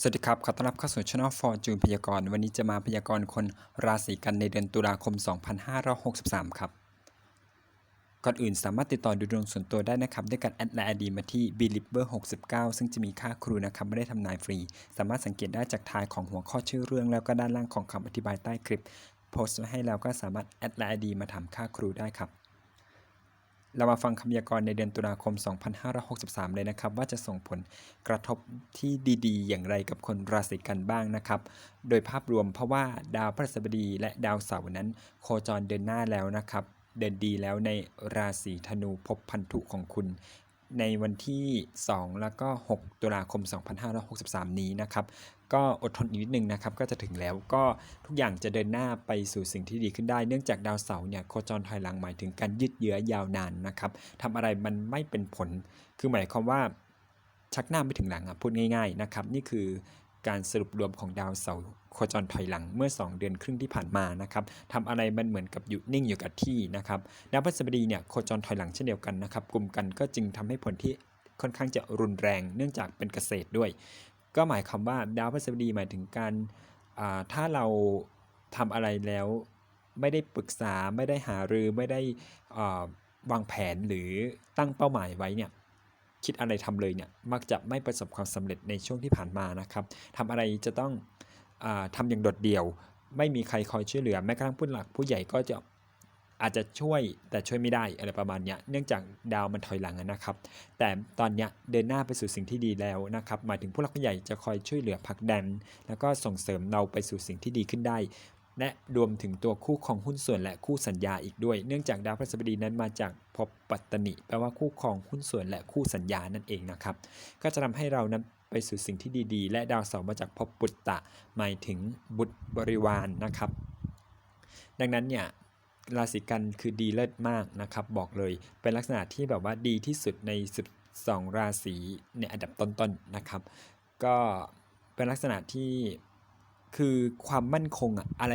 สวัสดีครับ ขอต้อนรับเข้าสู่ช่องฟอร์จูนพยากรณ์ วันนี้จะมาพยากรณ์คนราศีกันในเดือนตุลาคม 2563 ครับ ก่อนอื่นสามารถติดต่อดูดวงส่วนตัวได้นะครับ ด้วยการแอดไลน์ ID มาที่ b l i b e r 69ซึ่งจะมีค่าครูนะครับไม่ได้ทำนายฟรี สามารถสังเกตได้จากท้ายของหัวข้อชื่อเรื่องแล้วก็ด้านล่างของคำอธิบายใต้คลิป โพสต์ไว้ให้แล้วก็สามารถแอดไลน์ ID มาถามค่าครูได้ครับ เรามาฟังคำพยากรณ์ในเดือนตุลาคม 2563 เลยนะครับ ว่าจะส่งผลกระทบที่ดีๆ อย่างไรกับคนราศีกันบ้างนะครับ โดยภาพรวมเพราะว่าดาวพฤหัสบดีและดาวเสาร์นั้น โคจรเดินหน้าแล้วนะครับ เดินดีแล้วในราศีธนูพบพันธุของคุณ ในวันที่ 2 แล้วก็ 6 ตุลาคม 2563 นี้นะครับ ก็อดทนอีกนิดนึงนะครับ ก็จะถึงแล้วก็ทุกอย่างจะเดินหน้าไปสู่สิ่งที่ดีขึ้นได้ เนื่องจากดาวเสาร์เนี่ยโคจรถอยหลังหมายถึงการยืดเยื้อยาวนานนะครับทำอะไรมันไม่เป็นผล คือหมายความว่าชักหน้าไม่ถึงหลังอะพูดง่าย ๆนะครับ นี่คือ การสรุปรวมของดาวเสาร์โคจรถอยหลังเมื่อ 2 เดือนครึ่งที่ผ่านมานะครับทำอะไรมันเหมือนกับอยู่นิ่งอยู่กับที่นะครับดาวพฤหัสบดีเนี่ยโคจรถอยหลังเช่นเดียวกันนะครับกลุ่มกันก็จึงทำให้ผลที่ค่อนข้างจะรุนแรงเนื่องจากเป็นเกษตรด้วย ก็หมายความว่าดาวพฤหัสบดีหมายถึงการถ้าเราทำอะไรแล้วไม่ได้ปรึกษาไม่ได้หารือไม่ได้วางแผนหรือตั้งเป้าหมายไว้เนี่ย คิดอะไรทำเลยเนี่ยมักจะไม่ประสบความสำเร็จในช่วงที่ผ่านมานะครับทำอะไรจะต้องอาทำอย่างโดดเดี่ยว ไม่มีใครคอยช่วยเหลือแม้กระทั่งผู้หลักผู้ใหญ่ก็จะอาจจะช่วยแต่ช่วยไม่ได้อะไรประมาณเนี้ยเนื่องจากดาวมันถอยหลังนะครับ แต่ตอนเนี้ยเดินหน้าไปสู่สิ่งที่ดีแล้วนะครับหมายถึงผู้หลักผู้ใหญ่จะคอยช่วยเหลือผลักดัน แล้วก็ส่งเสริมเราไปสู่สิ่งที่ดีขึ้นได้ และรวมถึงตัวคู่ของหุ้นส่วนและคู่สัญญาอีกด้วย เนื่องจากดาวพฤหัสบดีนั้นมาจากภพปัตตนิแปลว่าคู่ครองหุ้นส่วนและคู่สัญญานั่นเองนะครับ ก็จะทำให้เรานั้นไปสู่สิ่งที่ดีๆ และดาวเสาร์มาจากภพปุตตะ หมายถึงบุตรบริวารนนะครับ ดังนั้นเนี่ยราศีกันคือดีเลิศมากนะครับ บอกเลยเป็นลักษณะที่แบบว่าดีที่สุดใน 12 ราศีในอันดับต้นๆนนะครับ ก็เป็นลักษณะที่ คือความมั่นคงอะอะไร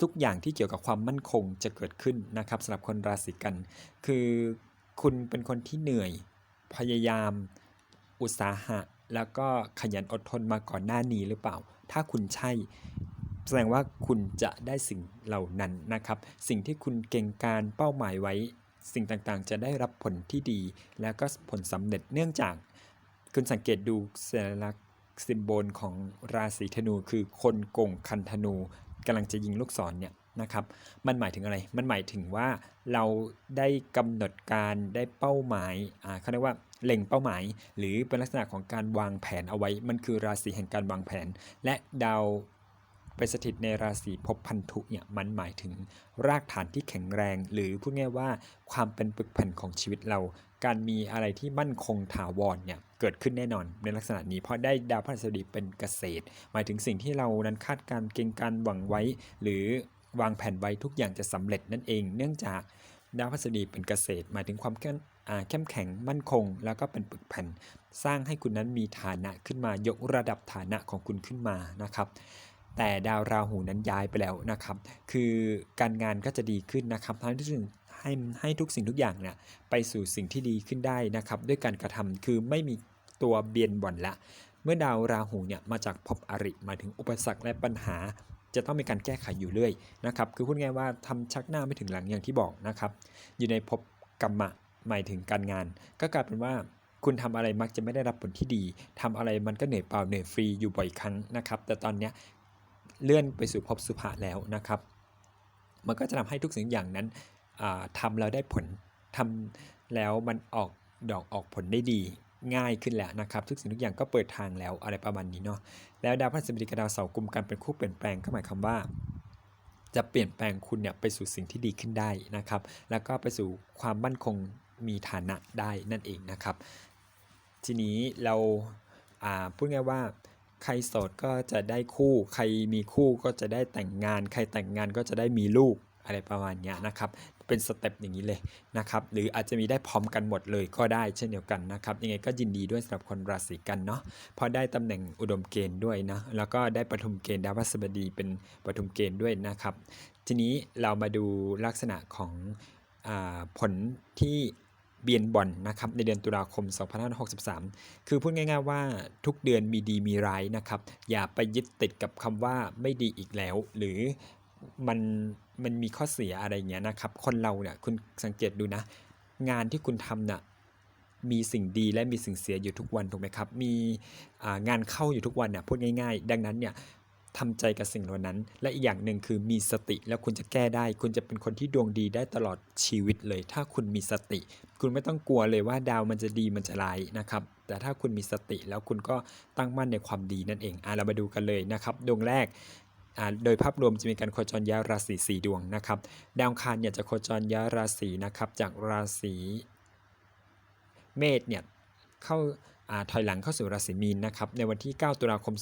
ทุกอย่างที่เกี่ยวกับความมั่นคงจะเกิดขึ้นนะครับสำหรับคนราศีกัน คือคุณเป็นคนที่เหนื่อยพยายาม อุตสาหะ แล้วก็ขยันอดทนมาก่อนหน้านี้หรือเปล่า ถ้าคุณใช่แสดงว่าคุณจะได้สิ่งเหล่านั้นนะครับ สิ่งที่คุณเก่งการเป้าหมายไว้ สิ่งต่างๆ จะได้รับผลที่ดี แล้วก็ผลสำเร็จเนื่องจาก คุณสังเกตดูสัญลักษณ ซิมโบลของราศีธนูคือคนกงคันธนูกำลังจะยิงลูกศรเนี่ยนะครับ มันหมายถึงอะไร มันหมายถึงว่าเราได้กำหนดการได้เป้าหมายอ่าเขาเรียกว่าเล็งเป้าหมาย หรือเป็นลักษณะของการวางแผนเอาไว้ มันคือราศีแห่งการวางแผน และดาว ไปสถิตในราศีภพพันธุเนี่ยมันหมายถึงรากฐานที่แข็งแรง หรือพูดง่ายว่าความเป็นปึกแผ่นของชีวิตเรา การมีอะไรที่มั่นคงถาวรเนี่ยเกิดขึ้นแน่นอนในลักษณะนี้เพราะได้ดาวพฤหัสบดีเป็นเกษตร หมายถึงสิ่งที่เรานั้นคาดการเก่งการหวังไว้ หรือวางแผนไว้ทุกอย่างจะสำเร็จนั่นเอง เนื่องจากดาวพฤหัสบดีเป็นเกษตร หมายถึงความเข้มอ่าเข้มแข็งมั่นคง แล้วก็เป็นปึกแผ่น สร้างให้คุณนั้นมีฐานะขึ้นมายกระดับฐานะของคุณขึ้นมานะครับ แต่ดาวราหูนั้นย้ายไปแล้วนะครับ คือการงานก็จะดีขึ้นนะครับทำให้ทุกสิ่งให้ให้ทุกสิ่งทุกอย่างเนี่ยไปสู่สิ่งที่ดีขึ้นได้นะครับ ด้วยการกระทำคือไม่มีตัวเบียนบ่อนละ เมื่อดาวราหูเนี่ยมาจากภพอริมาถึงอุปสรรคและปัญหา จะต้องมีการแก้ไขอยู่เรื่อยนะครับ คือพูดง่ายว่าทำชักหน้าไม่ถึงหลังอย่างที่บอกนะครับ อยู่ในภพกรรมะหมายถึงการงาน ก็กลายเป็นว่าคุณทำอะไรมักจะไม่ได้รับผลที่ดีทำอะไรมันก็เหนื่อยเปล่าเหนื่อยฟรีอยู่บ่อยครั้งนะครับ แต่ตอนเนี้ย เลื่อนไปสู่ภพสุภะแล้วนะครับ มันก็จะทำให้ทุกสิ่งอย่างนั้นอ่าทำแล้วได้ผลทำแล้วมันออกดอกออกผลได้ดีง่ายขึ้นแล้วนะครับ ทุกสิ่งทุกอย่างก็เปิดทางแล้วอะไรประมาณนี้เนาะแล้วดาวพฤหัสบดีกับดาวเสาร์กลุ่มกันเป็นคู่เปลี่ยนแปลงก็หมายความว่า จะเปลี่ยนแปลงคุณเนี่ยไปสู่สิ่งที่ดีขึ้นได้นะครับ แล้วก็ไปสู่ความมั่นคงมีฐานะได้นั่นเองนะครับ ทีนี้เราอ่าพูดง่ายว่า ใครโสดก็จะได้คู่ ใครมีคู่ก็จะได้แต่งงาน ใครแต่งงานก็จะได้มีลูกอะไรประมาณนี้นะครับ เป็นสเต็ปอย่างนี้เลยนะครับ หรืออาจจะมีได้พร้อมกันหมดเลยก็ได้เช่นเดียวกันนะครับ ยังไงก็ยินดีด้วยสำหรับคนราศีกันเนาะพราะได้ตำแหน่งอุดมเกณฑ์ด้วยนะ แล้วก็ได้ปฐุมเกณฑ์ดาวพฤหัสบดีเป็นปฐุมเกณฑ์ด้วยนะครับ ทีนี้เรามาดูลักษณะของอผลที่ เบียนบอนนะครับในเดือนตุลาคม 2563 คือพูดง่ายๆว่าทุกเดือนมีดีมีร้ายนะครับ อย่าไปยึดติดกับคำว่าไม่ดีอีกแล้ว หรือมันมันมีข้อเสียอะไรเงี้ยนะครับ คนเราเนี่ยคุณสังเกตดูนะ งานที่คุณทำน่ะมีสิ่งดีและมีสิ่งเสียอยู่ทุกวันถูกไหมครับ มีงานเข้าอยู่ทุกวันเนี่ยพูดง่าย ๆ ดังนั้นเนี่ย ทำใจกับสิ่งเหล่านั้น และอีกอย่างหนึ่งคือมีสติแล้วคุณจะแก้ได้ คุณจะเป็นคนที่ดวงดีได้ตลอดชีวิตเลย ถ้าคุณมีสติ คุณไม่ต้องกลัวเลยว่าดาวมันจะดีมันจะร้ายนะครับ แต่ถ้าคุณมีสติแล้วคุณก็ตั้งมั่นในความดีนั่นเองอะเรามาดูกันเลยนะครับดวงแรกอ่าโดยภาพรวมจะมีการโคจรย้ายราศีสี่ดวงนะครับ ดาวคารเนี่ยจะโคจรย้ายราศีนะครับ จากราศีเมษเนี่ยเข้าอ่าถอยหลังเข้าสู่ราศีมีนนะครับในวันที่ 9 ตุลาคม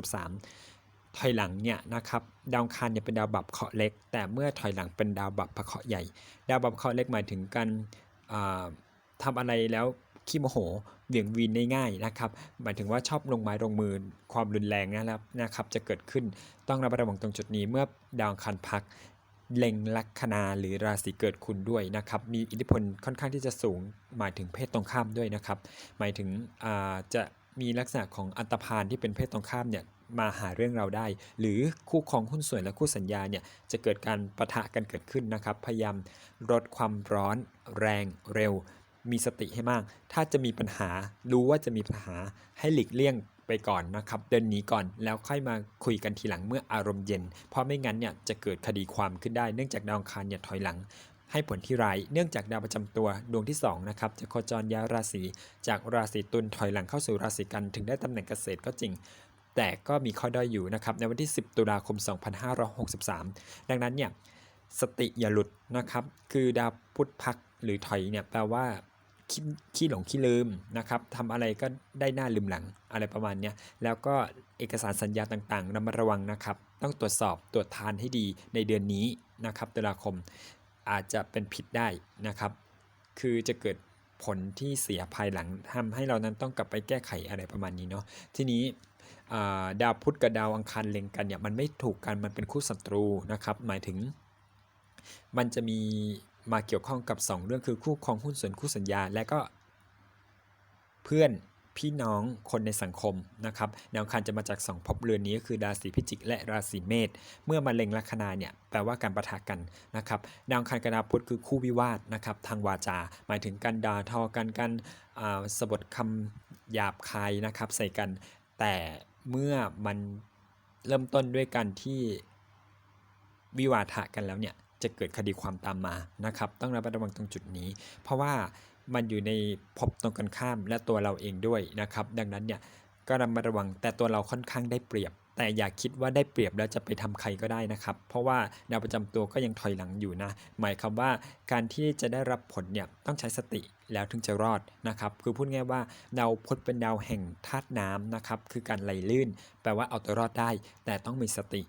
2563 ถอยหลังเนี่ยนะครับดาวคารเนี่ยเป็นดาวบับเคราะห์เล็ก แต่เมื่อถอยหลังเป็นดาวบับพระเคราะห์ใหญ่ ดาวบับเคราะห์เล็กหมายถึงการอ่าทำอะไรแล้วขี้โมโหเหวี่ยงวีนได้ง่ายนะครับหมายถึงว่าชอบลงไม้ลงมือความรุนแรงนะครับนะครับ จะเกิดขึ้นต้องระมัดระวังตรงจุดนี้เมื่อดาวอังคารพักเล็งลัคนาหรือราศีเกิดคุณด้วยนะครับมีอิทธิพลค่อนข้างที่จะสูงหมายถึงเพศตรงข้ามด้วยนะครับ หมายถึงจะมีลักษณะของอันตรพานที่เป็นเพศตรงข้ามเนี่ย มาหาเรื่องเราได้ หรือคู่ครองหุ้นส่วนและคู่สัญญาเนี่ยจะเกิดการประทะกันเกิดขึ้นนะครับ พยายามลดความร้อนแรงเร็ว มีสติให้มาก ถ้าจะมีปัญหารู้ว่าจะมีปัญหาให้หลีกเลี่ยงไปก่อนนะครับเดินหนีก่อนแล้วค่อยมาคุยกันทีหลังเมื่ออารมณ์เย็น เพราะไม่งั้นเนี่ยจะเกิดคดีความขึ้นได้เนื่องจากดาวคารเนี่ยถอยหลัง ให้ผลที่ร้ายเนื่องจากดาวประจำตัวดวงที่2นะครับจะโคจรย้ายราศีจากราศีตุลถอยหลังเข้าสู่ราศีกันถึงได้ตำแหน่งเกษตรก็จริง แต่ก็มีข้อด้อยอยู่นะครับในวันที่ 10 ตุลาคม 2563 ดังนั้นเนี่ยสติอย่าหลุดนะครับ คือดาวพุธพักหรือถอยเนี่ยแปลว่าขี้ขี้หลงขี้ลืมนะครับทำอะไรก็ได้หน้าลืมหลังอะไรประมาณนี้แล้วก็เอกสารสัญญาต่างๆระมัดระวังนะครับ ต้องตรวจสอบตรวจทานให้ดีในเดือนนี้นะครับตุลาคมอาจจะเป็นผิดได้นะครับ คือจะเกิดผลที่เสียภายหลังทำให้เรานั้นต้องกลับไปแก้ไขอะไรประมาณนี้เนาะทีนี้ ดาวพุธกับดาวอังคารเล็งกันเนี่ยมันไม่ถูกกันมันเป็นคู่ศัตรูนะครับ หมายถึง มันจะมีมาเกี่ยวข้องกับ 2 เรื่องคือคู่ครองหุ้นส่วนคู่สัญญา และก็ เพื่อนพี่น้องคนในสังคมนะครับดาวอังคารจะมาจาก 2ภพเรือนนี้ก็คือราศีพิจิก และราศีเมษเมื่อมาเล็งลัคนาเนี่ยแปลว่าการประทะกันนะครับดาวอังคารกับดาวพุธคือคู่วิวาทนะครับทางวาจา หมายถึงการด่าทอกันการอ่าสะบทคำหยาบคายนะครับใส่กัน แต่เมื่อมันเริ่มต้นด้วยการที่วิวาทะกันแล้วเนี่ยจะเกิดคดีความตามมานะครับ ต้องระมัดระวังตรงจุดนี้ เพราะว่ามันอยู่ในพบตรงกันข้ามและตัวเราเองด้วยนะครับ ดังนั้นเนี่ยก็ระมัดระวังแต่ตัวเราค่อนข้างได้เปรียบ แต่อย่าคิดว่าได้เปรียบแล้วจะไปทำใครก็ได้นะครับ เพราะว่าดาวประจำตัวก็ยังถอยหลังอยู่นะ หมายความว่าการที่จะได้รับผลเนี่ยต้องใช้สติแล้วถึงจะรอดนะครับ คือพูดง่ายว่าดาวพุธเป็นดาวแห่งธาตุน้ำนะครับ คือการไหลลื่น แปลว่าเอาตัวรอดได้ แต่ต้องมีสติ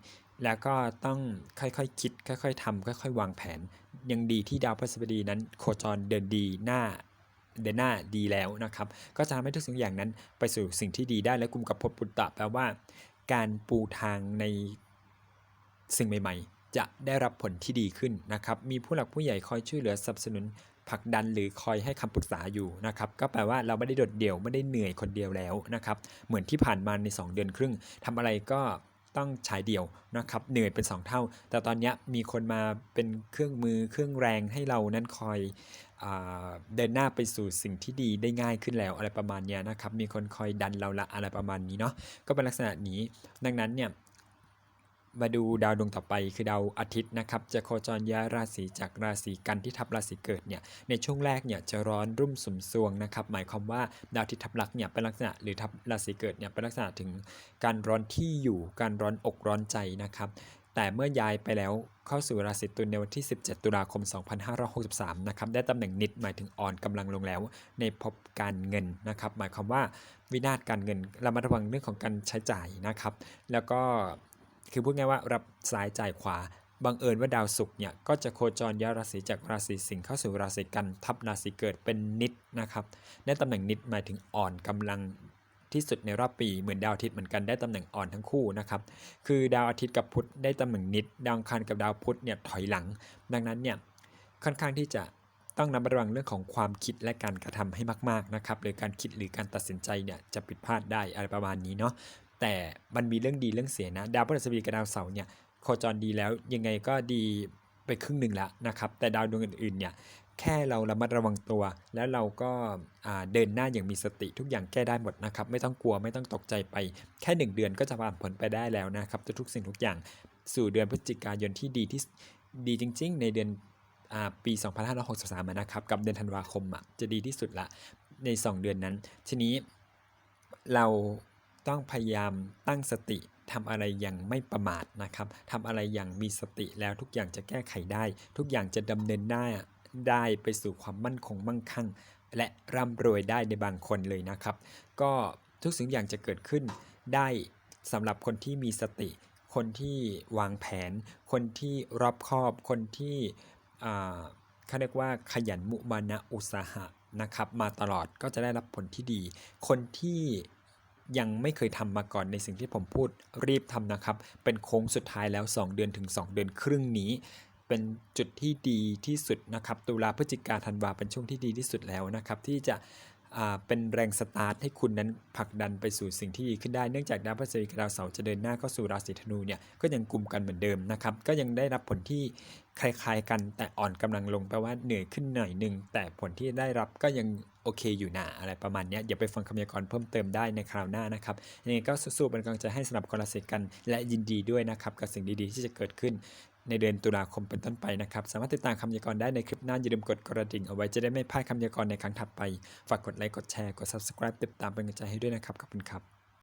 แล้วก็ต้องค่อยๆคคิด ค่อย ๆทำค่อย ๆ วางแผน ยังดีที่ดาวพฤหัสบดีนั้น โคจรเดินดีหน้าเดินหน้าดีแล้วนะครับ ก็จะทำให้ทุกสิ่งอย่างนั้นไปสู่สิ่งที่ดีได้และกลุ่มกับพบปุตตะแปลว่า การปูทางในสิ่งใหม่ๆ จะได้รับผลที่ดีขึ้นนะครับ มีผู้หลักผู้ใหญ่คอยช่วยเหลือสนับสนุนผลักดันหรือคอยให้คำปรึกษาอยู่นะครับ ก็แปลว่าเราไม่ได้โดดเดี่ยวไม่ได้เหนื่อยคนเดียวแล้วนะครับ เหมือนที่ผ่านมาใน 2 เดือนครึ่งทำอะไรก็ ต้องฉายเดี่ยวนะครับเหนื่อยเป็น 2 เท่า แต่ตอนนี้มีคนมาเป็นเครื่องมือเครื่องแรงให้เรานั้นคอยอเดินหน้าไปสู่สิ่งที่ดีได้ง่ายขึ้นแล้วอะไรประมาณนี้นะครับมีคนคอยดันเราละอะไรประมาณนี้เนาะก็เป็นลักษณะนี้ ดังนั้นเนี่ย มาดูดาวดวงต่อไปคือดาวอาทิตย์นะครับ จะโคจรย้ายราศีจากราศีกันที่ทับราศีเกิดเนี่ยในช่วงแรกเนี่ยจะร้อนรุ่มสุมซวงนะครับ หมายความว่าดาวที่ทับลักเนี่ยเป็นลักษณะหรือทับราศีเกิดเนี่ยเป็นลักษณะถึงการร้อนที่อยู่การร้อนอกร้อนใจนะครับแต่เมื่อย้ายไปแล้วเข้าสู่ราศีตุลในวันที่ 17 ตุลาคม 2563 นะครับ ได้ตำแหน่งนิดหมายถึงอ่อนกำลังลงแล้ว ในภพการเงินนะครับ หมายความว่าวินาศการเงินระมัดระวังเรื่องของการใช้จ่ายนะครับ แล้วก็ คือพูดง่ายว่ารับซ้ายจ่ายขวา บังเอิญว่าดาวศุกร์เนี่ยก็จะโคจรย้ายราศีจากราศีสิงห์เข้าสู่ราศีกันทับราศีเกิดเป็นนิดนะครับ ได้ตำแหน่งนิดหมายถึงอ่อนกำลังที่สุดในรอบปีเหมือนดาวอาทิตย์เหมือนกันได้ตำแหน่งอ่อนทั้งคู่นะครับคือดาวอาทิตย์กับพุธได้ตำแหน่งนิด ดาวอังคารกับดาวพุธเนี่ยถอยหลัง ดังนั้นเนี่ยค่อนข้างที่จะต้องระมัดระวังเรื่องของความคิดและการกระทำให้มาก ๆนะครับ หรือการคิดหรือการตัดสินใจเนี่ยจะผิดพลาดได้อะไรประมาณนี้เนาะ แต่มันมีเรื่องดีเรื่องเสียนะ ดาวพฤหัสบดีกับดาวเสาร์เนี่ยโคจรดีแล้วยังไงก็ดีไปครึ่งหนึ่งแล้วนะครับ แต่ดาวดวงอื่นๆเนี่ยแค่เราระมัดระวังตัว แล้วเราก็าเดินหน้าอย่างมีสติทุกอย่างแก้ได้หมดนะครับ ไม่ต้องกลัวไม่ต้องตกใจไป แค่หนึ่งเดือนก็จะผ่านผลไปได้แล้วนะครับทุกสิ่งทุกอย่างสู่เดือนพฤศจิกายนที่ดีที่ดีจริง ๆ ในเดือนอ่าปี 2563นะครับกับเดือนธันวาคมจะดีที่สุดละใน 2 เดือนนั้น ทีนี้เรา ต้องพยายามตั้งสติทำอะไรอย่างไม่ประมาทนะครับทำอะไรอย่างมีสติแล้วทุกอย่างจะแก้ไขได้ ทุกอย่างจะดำเนินหน้ได้ไปสู่ความมั่นคงมั่งคั่ง และร่ำรวยได้ในบางคนเลยนะครับ ก็ทุกสิ่งอย่างจะเกิดขึ้นได้สำหรับคนที่มีสติ คนที่วางแผน คนที่รอบคอบ คนที่อ่าเขาเรียกว่าขยันมุมานะอุตสาหะนะครับ มาตลอดก็จะได้รับผลที่ดี คนที่ ยังไม่เคยทำมาก่อนในสิ่งที่ผมพูดรีบทำนะครับ เป็นโค้งสุดท้ายแล้ว 2 เดือนถึง 2 เดือนครึ่งนี้ เป็นจุดที่ดีที่สุดนะครับ ตุลาพฤศจิกาธันวาเป็นช่วงที่ดีที่สุดแล้วนะครับ ที่จะ เป็นแรงสตาร์ทให้คุณนั้นผลักดันไปสู่สิ่งที่ดีขึ้นได้เนื่องจากดาวพฤหัสบดีกับดาวเสาร์จะเดินหน้าเข้าสู่ราศีธนูเนี่ยก็ยังกลุ่มกันเหมือนเดิมนะครับก็ยังได้รับผลที่คล้ายๆ กันแต่อ่อนกำลังลงแปลว่าเหนื่อยขึ้นหน่อยหนึ่งแต่ผลที่ได้รับก็ยังโอเคอยู่นะอะไรประมาณนี้ยอย่าไปฟังคำยากรณ์เพิ่มเติมได้ในคราวหน้านะครับยังไงก็สู้ๆเป็นกำลังใจให้สำหรับคนราศีกัน และยินดีด้วยนะครับกับสิ่งดีๆที่จะเกิดขึ้น ในเดือนตุลาคมเป็นต้นไปนะครับ สามารถติดตามคำยากรณ์ได้ในคลิปหน้าอย่าลืมกดกระดิ่งเอาไว้จะได้ไม่พลาดคำยากรณ์ในครั้งถัดไป ฝากกดไลค์กดแชร์กด subscribe ติดตามเป็นกำลังใจให้ด้วยนะครับขอบคุณครับ